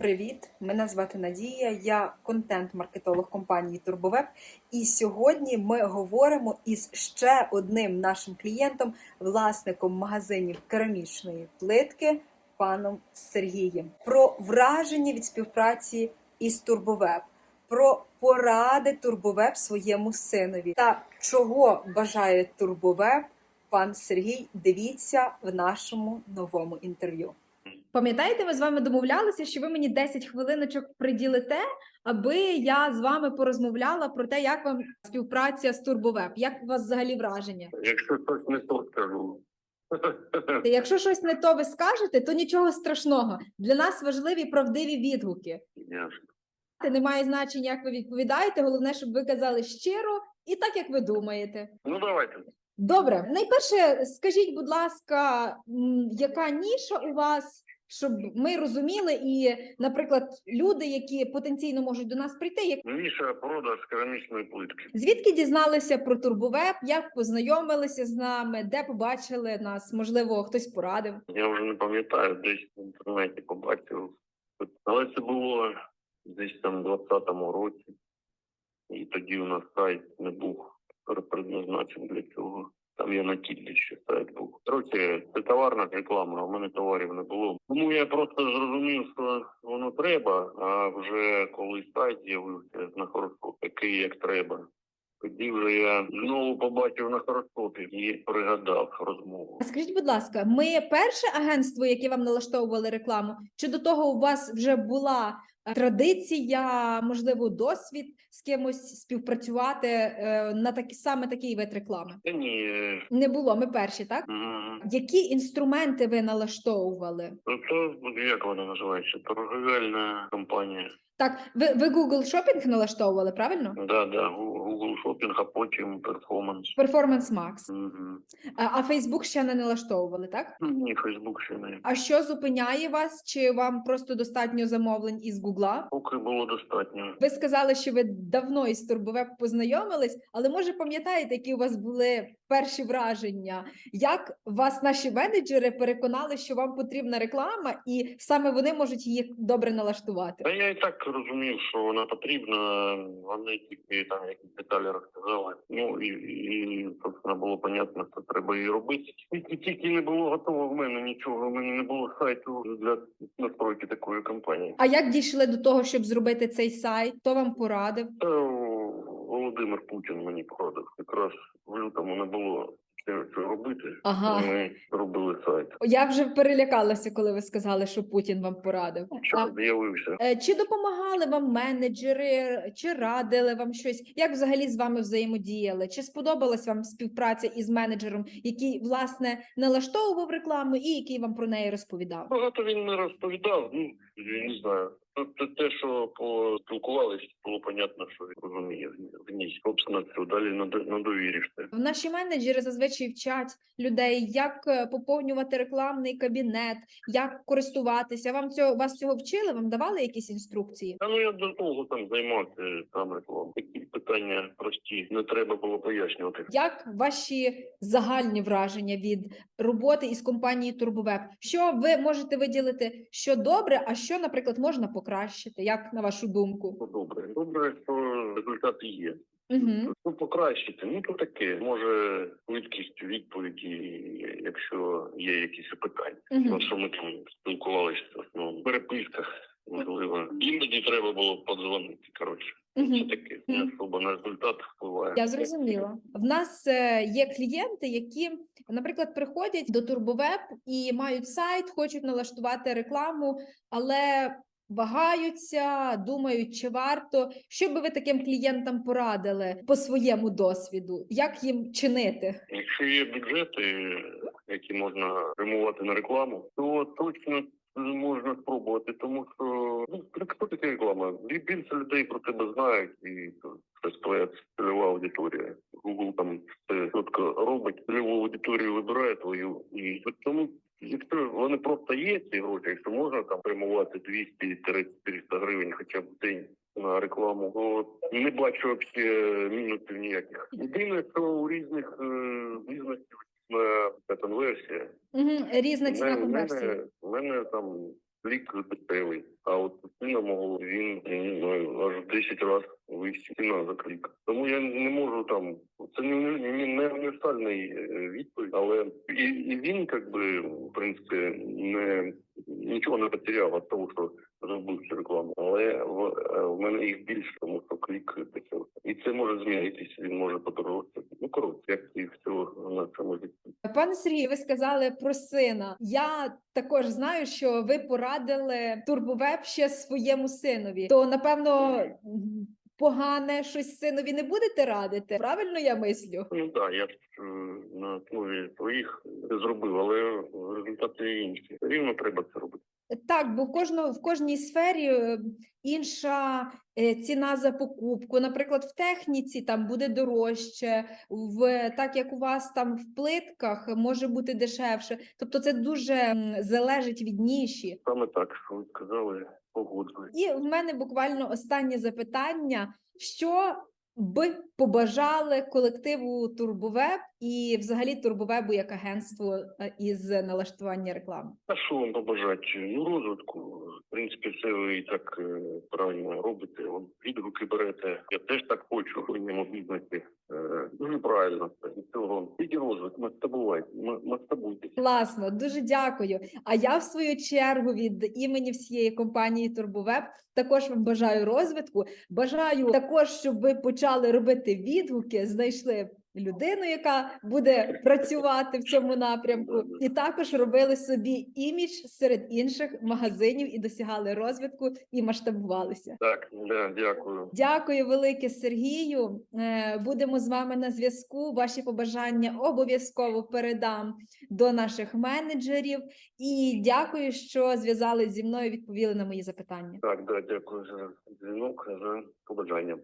Привіт! Мене звати Надія. Я контент-маркетолог компанії Турбовеб. І сьогодні ми говоримо із ще одним нашим клієнтом, власником магазинів керамічної плитки, паном Сергієм, про враження від співпраці із Турбовеб, про поради Турбовеб своєму синові та чого бажає Турбовеб пан Сергій. Дивіться в нашому новому інтерв'ю. Пам'ятаєте, ми з вами домовлялися, що ви мені 10 хвилиночок приділите, аби я з вами порозмовляла про те, як вам співпраця з Турбовеб, як у вас взагалі враження? Якщо щось не то скажу. Якщо щось не то ви скажете, то нічого страшного. Для нас важливі правдиві відгуки. Ясно. Це не має значення, як ви відповідаєте. Головне, щоб ви казали щиро і так, як ви думаєте. Ну давайте. Добре, найперше, скажіть, будь ласка, м, яка ніша у вас, щоб ми розуміли, і, наприклад, люди, які потенційно можуть до нас прийти, як Ніша продаж керамічної плитки. звідки дізналися про Турбовеб, як познайомилися з нами, де побачили нас? Можливо, хтось порадив. Я вже не пам'ятаю, десь в інтернеті побачив. Але це було десь там в 20-му році. І тоді у нас сайт не був предназначений для цього. Там я на тілі ще сайт був. Коротше, це товарна реклама, в мене товарів не було. Тому я просто зрозумів, що воно треба, а вже коли сайт з'явився на хороскоп, такий як треба. Тоді вже я знову побачив на хороскопі і пригадав розмову. А Скажіть, будь ласка, ми перше агентство, яке вам налаштовували рекламу, чи до того у вас вже була традиція, можливо, досвід з кимось співпрацювати е, на такі саме такий вид реклами? Ні. Не було. Ми перші, так? м, Які інструменти ви налаштовували? Тобто, як вона називається? Торговельна компанія. Так, ви, ви Google Shopping налаштовували, правильно? Да, да, Гу- Google Shopping, а потім перформанс. Performance Max. Мгм. А, а Facebook ще не налаштовували, так? Ні, Фейсбук ще не. А що зупиняє вас? Чи вам просто достатньо замовлень із Гугла? Поки було достатньо. Ви сказали, що ви давно із Турбовеб познайомились, але може пам'ятаєте, які у вас були перші враження? Як вас наші менеджери переконали, що вам потрібна реклама, і саме вони можуть її добре налаштувати? Та я і так розумів, що вона потрібна. Вони тільки там якісь деталі розказали. Ну і, і собственно було понятно, що треба її робити. Тільки тільки не було готово в мене нічого. У мене не було сайту для настройки такої компанії. А як дійшли до того, щоб зробити цей сайт? Хто вам порадив? Та Володимир Путін мені порадив. Якраз в лютому не було що що робити. Ага. Ми робили сайт. Я вже перелякалася, коли ви сказали, що Путін вам порадив. А, Час з'явився. е, чи допомагали вам менеджери, чи радили вам щось? Як взагалі з вами взаємодіяли? Чи сподобалась вам співпраця із менеджером, який власне налаштовував рекламу і який вам про неї розповідав? Багато він не розповідав. Ну я не знаю. Тобто те, що поспілкувалися, було понятно, що він розуміє в- ній. Собственно, все далі на, до- на довірі все. Наші менеджери зазвичай вчать людей, як е, поповнювати рекламний кабінет, як користуватися. Вам цього вас цього вчили? Вам давали якісь інструкції? Та ну я до того там займався там рекламою. Такі питання прості, не треба було пояснювати. Як ваші загальні враження від роботи із компанією Турбовеб? Що ви можете виділити, що добре, а що, наприклад, можна покращити? Як на вашу думку? Ну, добре, добре, що результати є. Угу. Ну, покращити. Ну то таке. Може, швидкість відповіді, якщо є якісь питання. Мгм. Ну, що ми там спілкувалися в основному в переписках, можливо. Іноді треба було подзвонити. Коротше, Угу. це таке. Не особо на результат впливає. Я зрозуміла. В нас е, є клієнти, які, наприклад, приходять до Турбовеб і мають сайт, хочуть налаштувати рекламу, але вагаються, думають, чи варто. Що би ви таким клієнтам порадили по своєму досвіду? Як їм чинити? Якщо є бюджети, які можна спрямувати на рекламу, то точно можна спробувати, тому що ну хто таке реклама? Більше людей про тебе знають, і це твоя цільова аудиторія. Google там все чітко робить, цільову аудиторію вибирає твою, і тому. Якщо вони просто є ці гроші, якщо можна там прямувати 200-400 гривень хоча б в день на рекламу, то не бачу взагалі мінусів ніяких. Єдине, що у різних е, бізнесів на конверсія. Угу. Різна ціна конверсії. Мене, там лік дешевий, а от клієнта мого він знаю, аж в 10 разів за клік. Тому я не можу там. Це не, не, не універсальний е, відповідь, але і, і він, як би, в принципі, не нічого не потеряв від того, що зробив цю рекламу. Але в, е, в мене їх більше, тому що клік таке. І це може змінитися, він може подорожчати. Коротше, як і всього на цьому житті. Пане Сергію, ви сказали про сина. Я також знаю, що ви порадили турбовеб ще своєму синові. То напевно погане щось синові не будете радити. Правильно я мислю? Ну так, я е, на основі своїх зробив, але результати інші. Рівно треба це робити. Так, бо в кожного в кожній сфері е, інша е, ціна за покупку. Наприклад, в техніці там буде дорожче, в так як у вас там в плитках може бути дешевше. Тобто, це дуже залежить від ніші. Саме так, що ви сказали, погоджуюсь. І в мене буквально останнє запитання: що би побажали колективу Турбовеб і взагалі Турбовебу як агентство е, із налаштування реклами? А що вам побажати? Ну, розвитку. В принципі, все ви і так е, правильно робите. Відгуки берете. Я теж так хочу в бізнесі. Дуже правильно. І цього тільки розвиток, мастабувати, мастабуйтесь. Класно, дуже дякую. А я в свою чергу від імені всієї компанії Турбовеб також вам бажаю розвитку. Бажаю також, щоб ви почали робити відгуки, знайшли людину, яка буде працювати в цьому напрямку, і також робили собі імідж серед інших магазинів і досягали розвитку і масштабувалися. Так, да, дякую. Дякую велике Сергію. Е, Будемо з вами на зв'язку. Ваші побажання обов'язково передам до наших менеджерів. І дякую, що зв'язались зі мною. Відповіли на мої запитання. Так, да, дякую за дзвінок, за побажання.